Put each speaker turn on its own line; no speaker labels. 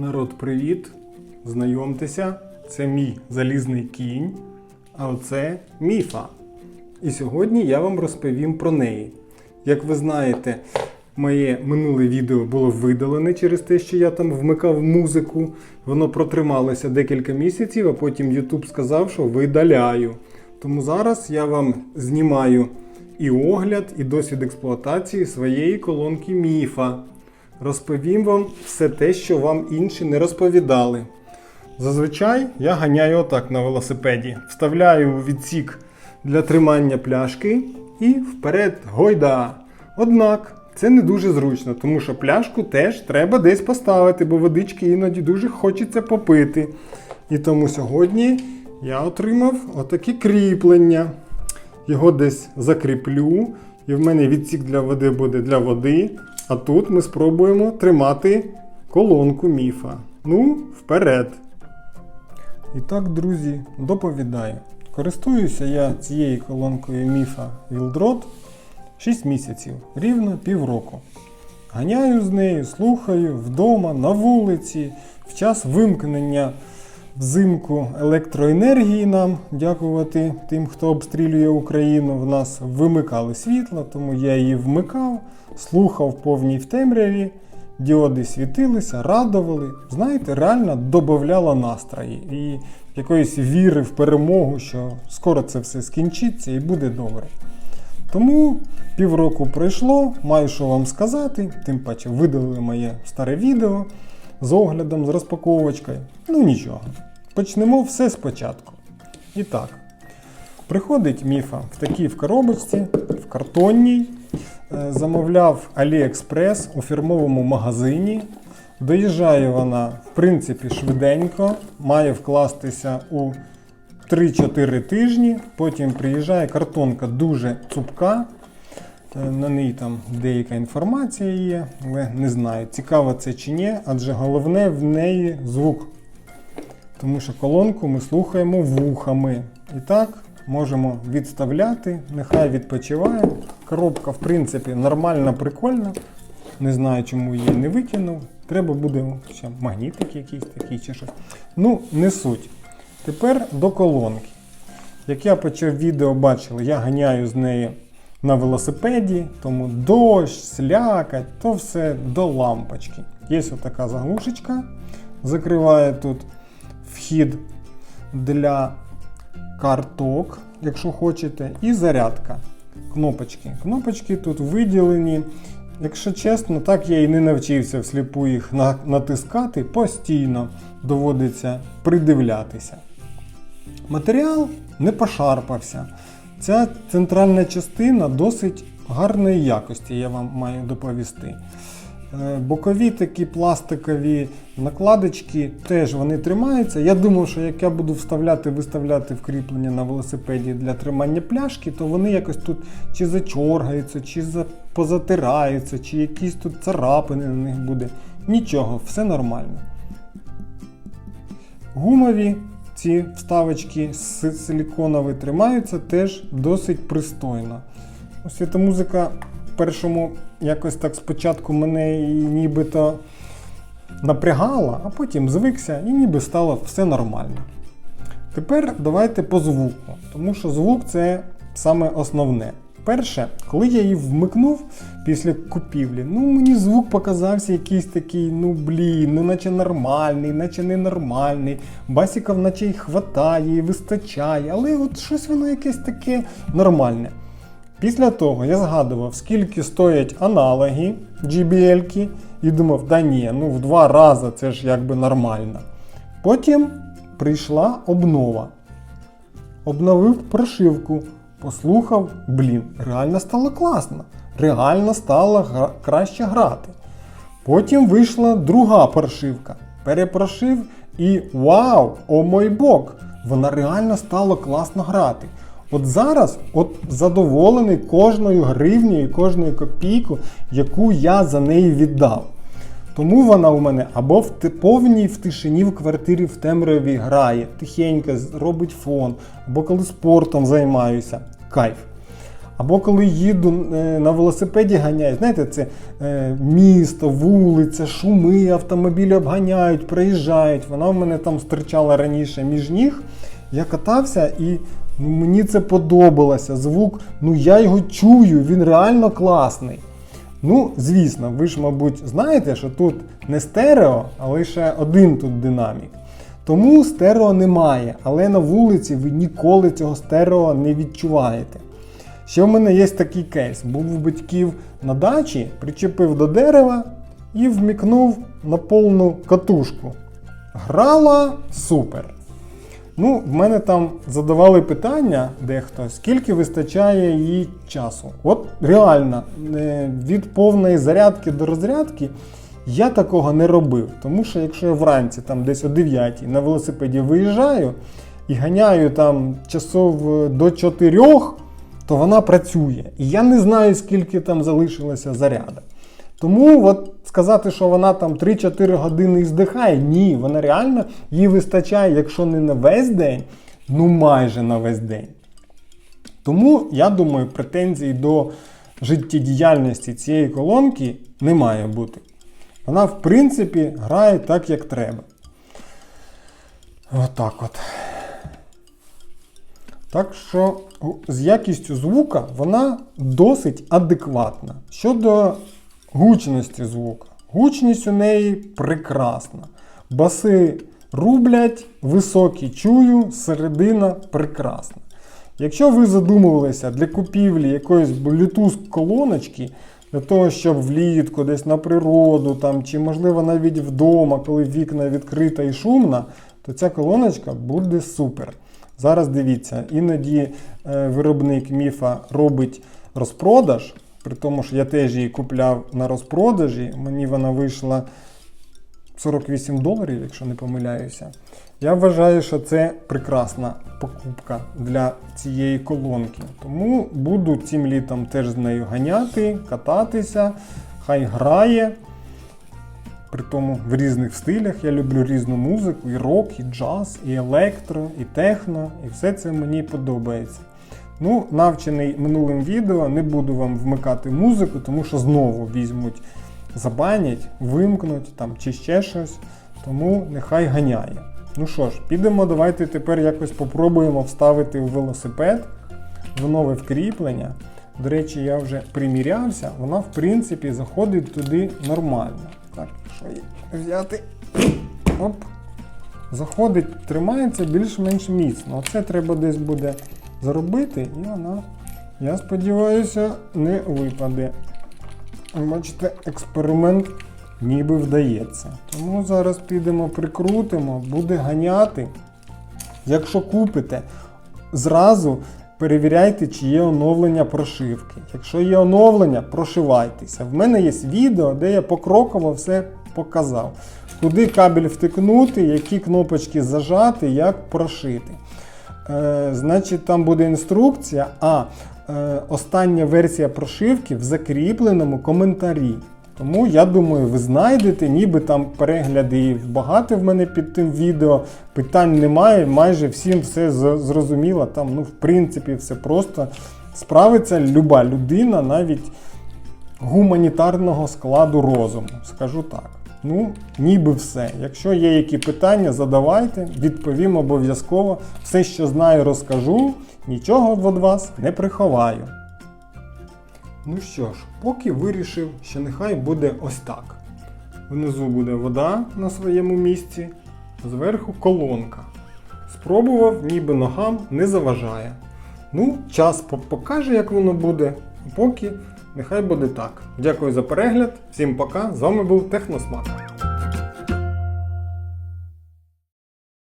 Народ, привіт! Знайомтеся, це мій залізний кінь, а оце міфа. І сьогодні я вам розповім про неї. Як ви знаєте, моє минуле відео було видалене через те, що я там вмикав музику. Воно протрималося декілька місяців, а потім YouTube сказав, що видаляю. Тому зараз я вам знімаю і огляд, і досвід експлуатації своєї колонки міфа. Розповім вам все те, що вам інші не розповідали. Зазвичай я ганяю отак на велосипеді. Вставляю у відсік для тримання пляшки і вперед гойда. Однак це не дуже зручно, тому що пляшку теж треба десь поставити, бо водички іноді дуже хочеться попити. І тому сьогодні я отримав отакі кріплення. Його десь закріплю, і в мене відсік для води буде для води. А тут ми спробуємо тримати колонку міфа. Ну, вперед! І так, друзі, доповідаю. Користуюся я цією колонкою міфа Wildrot 6 місяців, рівно півроку. Ганяю з нею, слухаю вдома, на вулиці, в час вимкнення взимку електроенергії нам, дякувати тим, хто обстрілює Україну. В нас вимикали світло, тому я її вмикав, слухав повній в темряві, діоди світилися, радували. Знаєте, реально додавало настрої і якоїсь віри в перемогу, що скоро це все скінчиться і буде добре. Тому півроку пройшло, маю що вам сказати, тим паче видалили моє старе відео з оглядом, з розпаковочкою. Ну нічого. Почнемо все спочатку. І так, приходить міфа в такій в коробочці, в картонній. Е, Замовляв AliExpress у фірмовому магазині. Доїжджає вона, в принципі, швиденько, має вкластися у 3-4 тижні. Потім приїжджає картонка дуже цупка. Е, На ній там деяка інформація є, але не знаю, цікаво це чи ні, адже головне в неї звук. Тому що колонку ми слухаємо вухами. І так можемо відставляти, нехай відпочиває. Коробка, в принципі, нормальна, прикольна. Не знаю, чому її не викинув. Треба буде ще магнітик якийсь такий чи щось. Ну, не суть. Тепер до колонки. Як я почав відео бачили, я ганяю з нею на велосипеді, тому дощ, слякать, то все до лампочки. Є отака заглушечка, закриває тут вхід для карток, якщо хочете, і зарядка. Кнопочки. Кнопочки тут виділені. Якщо чесно, так я і не навчився всліпу їх натискати, постійно доводиться придивлятися. Матеріал не пошарпався. Ця центральна частина досить гарної якості, я вам маю доповісти. Е, Бокові такі пластикові накладочки теж вони тримаються. Я думав, що як я буду вставляти, виставляти вкріплення на велосипеді для тримання пляшки, то вони якось тут чи зачоргаються, чи позатираються, чи якісь тут царапини на них буде. Нічого, все нормально. Гумові ці вставочки силіконові тримаються теж досить пристойно. Ось ця музика першому якось так спочатку мене нібито напрягала, а потім звикся і ніби стало все нормально. Тепер давайте по звуку, тому що звук це саме основне. Перше, коли я її вмикнув після купівлі, ну мені звук показався якийсь такий, ну блін, ну наче нормальний, наче ненормальний. Басіків наче й хватає, вистачає, але от щось воно якесь таке нормальне. Після того я згадував, скільки стоять аналоги JBL, і думав, да ні, ну в два рази це ж якби нормально. Потім прийшла обнова. Обновив прошивку, послухав, блін, реально стало класно. Реально стало гра- краще грати. Потім вийшла друга прошивка. Перепрошив і вау, о мой бог! Вона реально стало класно грати. От зараз от задоволений кожною гривнею, кожною копійкою, яку я за неї віддав. Тому вона у мене або в повній в тишині в квартирі в темряві грає, тихенько робить фон, або коли спортом займаюся. Кайф. Або коли їду е, на велосипеді ганяю, знаєте, це е, місто, вулиця, шуми, автомобілі обганяють, проїжджають. Вона в мене там стирчала раніше між ніг. Я катався і ну, мені це подобалося. Звук, ну я його чую, він реально класний. Ну, звісно, ви ж, мабуть, знаєте, що тут не стерео, а лише один тут динамік. Тому стерео немає, але на вулиці ви ніколи цього стерео не відчуваєте. Ще в мене є такий кейс. Був у батьків на дачі, причепив до дерева і вмікнув на повну катушку. Грала супер. Ну, в мене там задавали питання дехто, скільки вистачає їй часу. От реально, е, від повної зарядки до розрядки я такого не робив. Тому що якщо я вранці там десь о 9 на велосипеді виїжджаю і ганяю там часов е, до 4, то вона працює. І я не знаю, скільки там залишилося заряду. Тому от сказати, що вона там 3-4 години здихає, ні, вона реально їй вистачає, якщо не на весь день, ну майже на весь день. Тому я думаю, претензій до життєдіяльності цієї колонки не має бути. Вона, в принципі, грає так, як треба. Отак от. Так що з якістю звука вона досить адекватна. Щодо гучності звука. Гучність у неї прекрасна. Баси рублять, високі чую, середина прекрасна. Якщо ви задумувалися для купівлі якоїсь Bluetooth колоночки, для того, щоб влітку десь на природу, там, чи можливо навіть вдома, коли вікна відкрита і шумна, то ця колоночка буде супер. Зараз дивіться, іноді е, виробник міфа робить розпродаж, при тому, що я теж її купляв на розпродажі, мені вона вийшла 48 доларів, якщо не помиляюся. Я вважаю, що це прекрасна покупка для цієї колонки. Тому буду цим літом теж з нею ганяти, кататися, хай грає. При тому в різних стилях я люблю різну музику, і рок, і джаз, і електро, і техно, і все це мені подобається. Ну, навчений минулим відео, не буду вам вмикати музику, тому що знову візьмуть, забанять, вимкнуть там чи ще щось. Тому нехай ганяє. Ну що ж, підемо, давайте тепер якось попробуємо вставити у велосипед в нове вкріплення. До речі, я вже примірявся, вона в принципі заходить туди нормально. Так, що взяти? Оп. Заходить, тримається більш-менш міцно. Оце треба десь буде зробити, і вона, я сподіваюся, не випаде. Бачите, експеримент ніби вдається. Тому зараз підемо, прикрутимо, буде ганяти. Якщо купите, зразу перевіряйте, чи є оновлення прошивки. Якщо є оновлення, прошивайтеся. В мене є відео, де я покроково все показав. Куди кабель втикнути, які кнопочки зажати, як прошити. Е, значить, там буде інструкція, а е, остання версія прошивки в закріпленому коментарі. Тому я думаю, ви знайдете, ніби там перегляди багато в мене під тим відео. Питань немає, майже всім все зрозуміло. Там, ну, в принципі, все просто справиться люба людина, навіть гуманітарного складу розуму, скажу так. Ну, ніби все. Якщо є які питання, задавайте, відповім обов'язково. Все, що знаю, розкажу, нічого від вас не приховаю. Ну що ж, поки вирішив, що нехай буде ось так. Внизу буде вода на своєму місці, зверху колонка. Спробував, ніби ногам не заважає. Ну, час покаже, як воно буде. Поки нехай буде так. Дякую за перегляд, всім пока. З вами був Техносмак.